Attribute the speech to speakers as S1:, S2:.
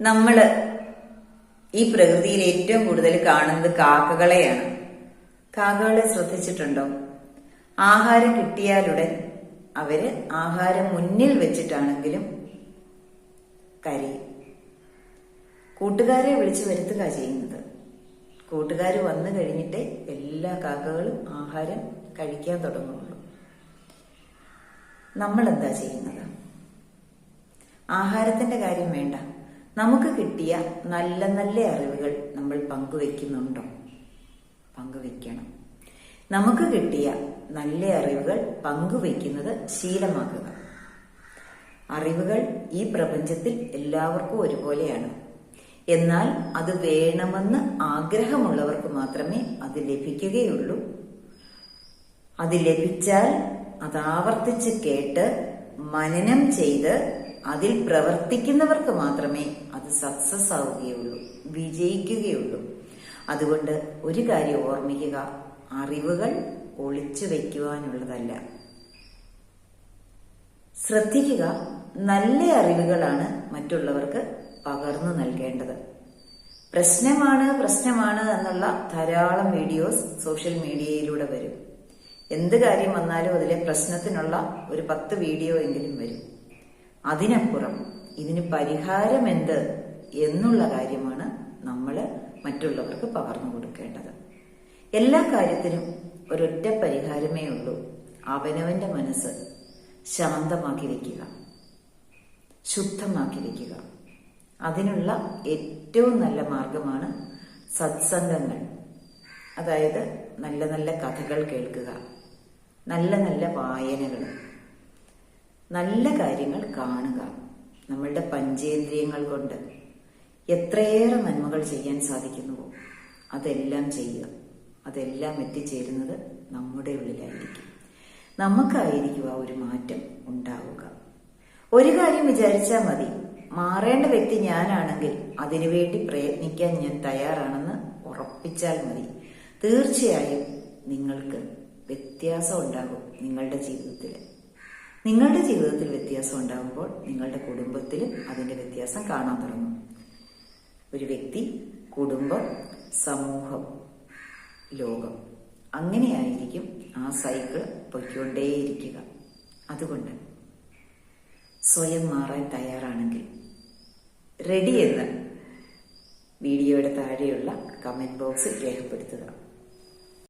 S1: നമ്മൾ ഈ പ്രകൃതിയിൽ ഏറ്റവും കൂടുതൽ കാണുന്നത് കാക്കകളെയാണ്. കാക്കകളെ ശ്രദ്ധിച്ചിട്ടുണ്ടോ? ആഹാരം കിട്ടിയാലുടൻ അവർ ആഹാരം മുന്നിൽ വെച്ചിട്ടാണെങ്കിലും കരി കൂട്ടുകാരെ വിളിച്ചു വരുത്തുക ചെയ്യുന്നത്. കൂട്ടുകാർ വന്നു കഴിഞ്ഞിട്ടേ എല്ലാ കാക്കകളും ആഹാരം കഴിക്കാൻ തുടങ്ങുള്ളൂ. നമ്മൾ എന്താ ചെയ്യുന്നത്? ആഹാരത്തിന്റെ കാര്യം വേണ്ട. നമുക്ക് കിട്ടിയ നല്ല നല്ല അറിവുകൾ നമ്മൾ പങ്കുവെക്കുന്നുണ്ടോ? പങ്കുവെക്കണം. നമുക്ക് കിട്ടിയ നല്ല അറിവുകൾ പങ്കുവെക്കുന്നത് ശീലമാക്കുക. അറിവുകൾ ഈ പ്രപഞ്ചത്തിൽ എല്ലാവർക്കും ഒരുപോലെയാണ്. എന്നാൽ അത് വേണമെന്ന് ആഗ്രഹമുള്ളവർക്ക് മാത്രമേ അത് ലഭിക്കുകയുള്ളൂ. അത് ലഭിച്ചാൽ അത് ആവർത്തിച്ച് കേട്ട് മനനം ചെയ്ത് അതിൽ പ്രവർത്തിക്കുന്നവർക്ക് മാത്രമേ അത് സക്സസ് ആവുകയുള്ളൂ വിജയിക്കുകയുള്ളൂ. അതുകൊണ്ട് ഒരു കാര്യം ഓർമ്മിക്കുക അറിവുകൾ ഒളിച്ചു വയ്ക്കുവാനുള്ളതല്ല. ശ്രദ്ധിക്കുക നല്ല അറിവുകളാണ് മറ്റുള്ളവർക്ക് പകർന്നു നൽകേണ്ടത്. പ്രശ്നമാണ് പ്രശ്നമാണ് എന്നുള്ള ധാരാളം വീഡിയോസ് സോഷ്യൽ മീഡിയയിലൂടെ വരും. എന്ത് കാര്യം വന്നാലും അതിലെ പ്രശ്നത്തിനുള്ള ഒരു പത്ത് വീഡിയോ എങ്കിലും വരും. അതിനപ്പുറം ഇതിന് പരിഹാരം എന്ത് എന്നുള്ള കാര്യമാണ് നമ്മൾ മറ്റുള്ളവർക്ക് പകർന്നു കൊടുക്കേണ്ടത്. എല്ലാ കാര്യത്തിനും ഒരൊറ്റ പരിഹാരമേ ഉള്ളൂ. അവനവന്റെ മനസ്സ് ശാന്തമാക്കി വയ്ക്കുക ശുദ്ധമാക്കി വയ്ക്കുക അതിനുള്ള ഏറ്റവും നല്ല മാർഗമാണ് സത്സംഗങ്ങൾ. അതായത് നല്ല നല്ല കഥകൾ കേൾക്കുക. നല്ല നല്ല വായനകൾ. നല്ല കാര്യങ്ങൾ കാണുക. നമ്മളുടെ പഞ്ചേന്ദ്രിയങ്ങൾ കൊണ്ട് എത്രയേറെ നന്മകൾ ചെയ്യാൻ സാധിക്കുന്നുവോ അതെല്ലാം ചെയ്യുക. അതെല്ലാം എത്തിച്ചേരുന്നത് നമ്മുടെ ഉള്ളിലായിരിക്കും. നമുക്കായിരിക്കും ആ ഒരു മാറ്റം ഉണ്ടാവുക. ഒരു കാര്യം വിചാരിച്ചാൽ മതി. മാറേണ്ട വ്യക്തി ഞാനാണെങ്കിൽ അതിനുവേണ്ടി പ്രയത്നിക്കാൻ ഞാൻ തയ്യാറാണെന്ന് ഉറപ്പിച്ചാൽ മതി. തീർച്ചയായും നിങ്ങൾക്ക് വ്യത്യാസം ഉണ്ടാകും നിങ്ങളുടെ ജീവിതത്തിൽ നിങ്ങളുടെ ജീവിതത്തിൽ വ്യത്യാസം ഉണ്ടാകുമ്പോൾ നിങ്ങളുടെ കുടുംബത്തിലും അതിന്റെ വ്യത്യാസം കാണാൻ തുടങ്ങും. ഒരു വ്യക്തി കുടുംബം സമൂഹം ലോകം അങ്ങനെയായിരിക്കും ആ സൈക്കിൾ പൊയ്ക്കൊണ്ടേയിരിക്കുക. അതുകൊണ്ട് സ്വയം മാറാൻ തയ്യാറാണെങ്കിൽ റെഡി എന്ന് വീഡിയോയുടെ താഴെയുള്ള കമന്റ് ബോക്സിൽ രേഖപ്പെടുത്തുക.